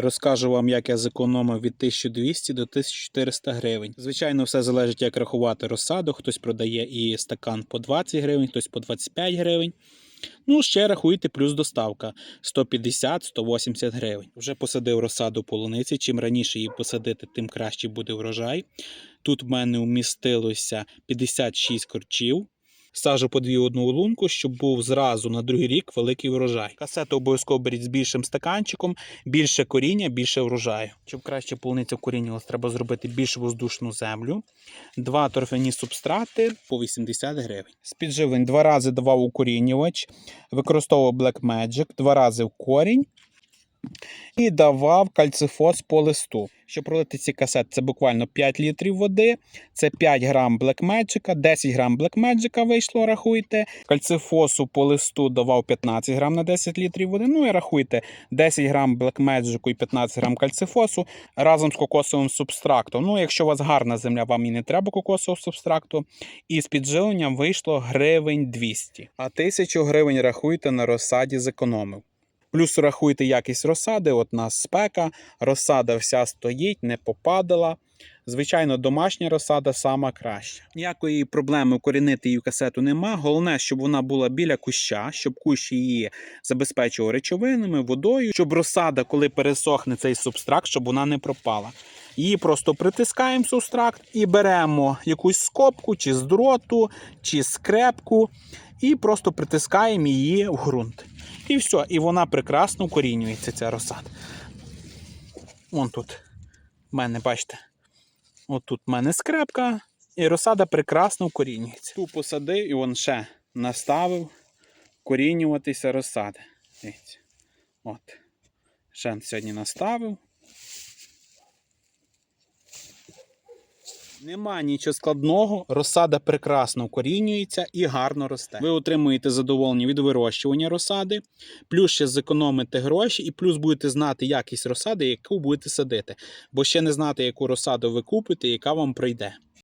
Розкажу вам, як я зекономив від 1200 до 1400 гривень. Звичайно, все залежить, як рахувати розсаду. Хтось продає і стакан по 20 гривень, хтось по 25 гривень. Ну, ще рахуйте, плюс доставка 150-180 гривень. Вже посадив розсаду полуниці. Чим раніше її посадити, тим краще буде врожай. Тут в мене вмістилося 56 корчів. Сажу по дві одну лунку, щоб був зразу на другий рік великий врожай. Касету обов'язково беріть з більшим стаканчиком, більше коріння, більше врожаю. Щоб краще полуниця вкорінювалась, треба зробити більш воздушну землю. Два торфяні субстрати по 80 гривень. З підживлень два рази давав укорінювач, використовував Black Magic, два рази в корінь. І давав кальцифос по листу. Щоб пролити ці касети, це буквально 5 літрів води, це 5 грам Magic, 10 грам Magic вийшло, рахуйте. Кальцифосу по листу давав 15 грам на 10 літрів води. Ну і рахуйте 10 грам Magic і 15 грам кальцифосу разом з кокосовим субстрактом. Ну, якщо у вас гарна земля, вам і не треба кокосового субстракту. І з підживленням вийшло гривень 200. А 1000 гривень рахуйте на розсаді зекономив. Плюс рахуйте якість розсади, от нас спека, розсада вся стоїть, не попадала. Звичайно, домашня розсада сама краща. Ніякої проблеми укорінити її касету нема. Головне, щоб вона була біля куща, щоб кущ її забезпечував речовинами, водою, щоб розсада, коли пересохне цей субстракт, щоб вона не пропала. Її просто притискаємо субстракт і беремо якусь скобку, чи з дроту, чи скрепку, і просто притискаємо її в ґрунт. І все, і вона прекрасно укорінюється, ця розсада. Вон тут в мене, бачите, от тут в мене скрепка, і розсада прекрасно укорінюється. Ту посадив і вон ще наставив корінюватися розсади. От. Ще сьогодні наставив. Нема нічого складного, розсада прекрасно вкорінюється і гарно росте. Ви отримуєте задоволення від вирощування розсади, плюс ще зекономите гроші, і плюс будете знати якість розсади, яку будете садити. Бо ще не знати, яку розсаду ви купите, яка вам прийде.